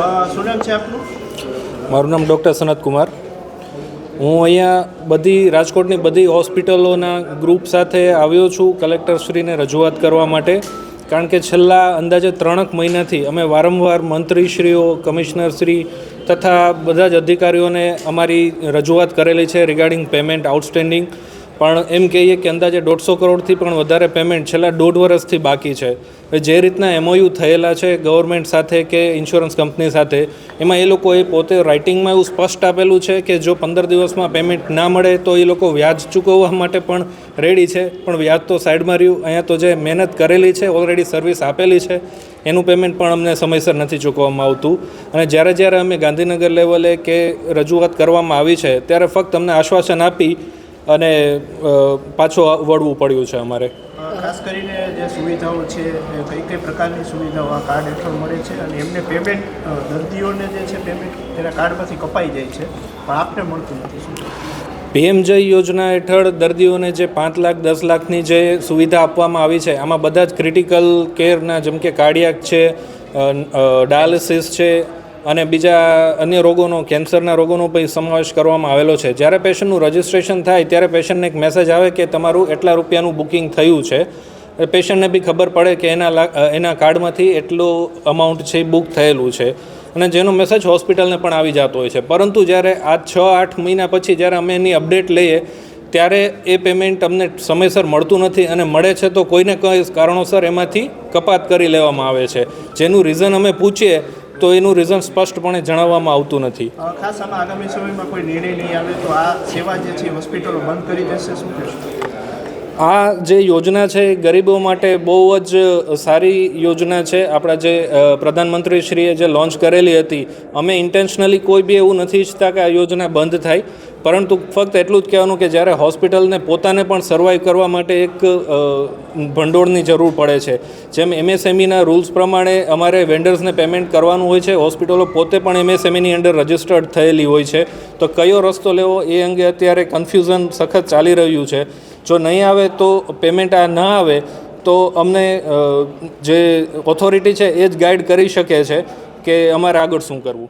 શું નામ છે આપનું? મારું નામ ડૉક્ટર સનત કુમાર. હું અહીંયા બધી રાજકોટની બધી હોસ્પિટલોના ગ્રુપ સાથે આવ્યો છું કલેક્ટરશ્રીને રજૂઆત કરવા માટે. કારણ કે છેલ્લા અંદાજે ત્રણેક મહિનાથી અમે વારંવાર મંત્રીશ્રીઓ, કમિશનરશ્રી તથા બધા જ અધિકારીઓને અમારી રજૂઆત કરેલી છે રિગાર્ડિંગ પેમેન્ટ આઉટસ્ટેન્ડિંગ. પણ એમ કહીએ કે અંદાજે દોઢસો કરોડથી પણ વધારે પેમેન્ટ છેલ્લા દોઢ વર્ષથી બાકી છે. જે રીતના એમઓયુ થયેલા છે ગવર્મેન્ટ સાથે કે ઇન્સ્યોરન્સ કંપની સાથે, એમાં એ લોકોએ પોતે રાઇટિંગમાં એવું સ્પષ્ટ આપેલું છે કે જો પંદર દિવસમાં પેમેન્ટ ના મળે તો એ લોકો વ્યાજ ચૂકવવા માટે પણ રેડી છે. પણ વ્યાજ તો સાઈડમાં રહ્યું. અહીંયા તો જે મહેનત કરેલી છે ઓલરેડી સર્વિસ આપેલી છે, એનું પેમેન્ટ પણ અમને સમયસર નથી ચૂકવવામાં આવતું. અને જ્યારે જ્યારે અમે ગાંધીનગર લેવલે કે રજૂઆત કરવામાં આવી છે, ત્યારે ફક્ત અમને આશ્વાસન આપી અને પાછો વળવું પડ્યું છે અમારે. ખાસ કરીને જે સુવિધાઓ છે કઈ કઈ પ્રકારની સુવિધાઓ આ કાર્ડ હેઠળ મળે છે અને એમને પેમેન્ટ દર્દીઓને જે છે પેમેન્ટ તેના કાર્ડમાંથી કપાઈ જાય છે પણ આપને મળતું નથી શું? પીએમજય યોજના હેઠળ દર્દીઓને જે પાંચ લાખ દસ લાખની જે સુવિધા આપવામાં આવી છે આમાં બધા જ ક્રિટિકલ કેરના જેમ કે કાર્ડિયાક છે ડાયાલિસિસ છે અને બીજા અન્ય રોગોનો, કેન્સરના રોગોનો પણ સમાવેશ કરવામાં આવેલો છે. જ્યારે પેશન્ટનું રજિસ્ટ્રેશન થાય, ત્યારે પેશન્ટને એક મેસેજ આવે કે તમારું એટલા રૂપિયાનું બુકિંગ થયું છે. પેશન્ટને બી ખબર પડે કે એના એના કાર્ડમાંથી એટલું અમાઉન્ટ છે બુક થયેલું છે. અને જેનો મેસેજ હોસ્પિટલને પણ આવી જતો હોય છે. પરંતુ જ્યારે આ છ, આઠ મહિના પછી જ્યારે અમે એની અપડેટ લઈએ, ત્યારે એ પેમેન્ટ અમને સમયસર મળતું નથી અને મળે છે તો કોઈને કોઈ કારણોસર એમાંથી કપાત કરી લેવામાં આવે છે. જેનું રીઝન અમે પૂછીએ તો એનું રીઝન સ્પષ્ટપણે જણાવવામાં આવતું નથી. ખાસ આમાં આગામી સમયમાં કોઈ નિર્ણય નહીં આવે તો આ સેવા જે છે હોસ્પિટલો બંધ કરી દેશે. શું કહેશો? આ જે યોજના છે એ ગરીબો માટે બહુ જ સારી યોજના છે. આપણા જે પ્રધાનમંત્રીશ્રીએ જે લોન્ચ કરેલી હતી, અમે ઇન્ટેન્શનલી કોઈ બી એવું નથી ઈચ્છતા કે આ યોજના બંધ થાય. પરંતુ ફક્ત એટલું જ કહેવાનું કે જ્યારે હોસ્પિટલને પોતાને પણ સર્વાઈવ કરવા માટે એક ભંડોળની જરૂર પડે છે. જેમ એમએસએમઈના રૂલ્સ પ્રમાણે અમારે વેન્ડર્સને પેમેન્ટ કરવાનું હોય છે. હોસ્પિટલો પોતે પણ એમએસએમઈની અંડર રજિસ્ટર્ડ થયેલી હોય છે. તો કયો રસ્તો લેવો એ અંગે અત્યારે કન્ફ્યુઝન સખત ચાલી રહ્યું છે. જો નહીં આવે તો પેમેન્ટ આ ન આવે, તો અમને જે ઓથોરિટી છે એ જ ગાઈડ કરી શકે છે કે અમારે આગળ શું કરવું.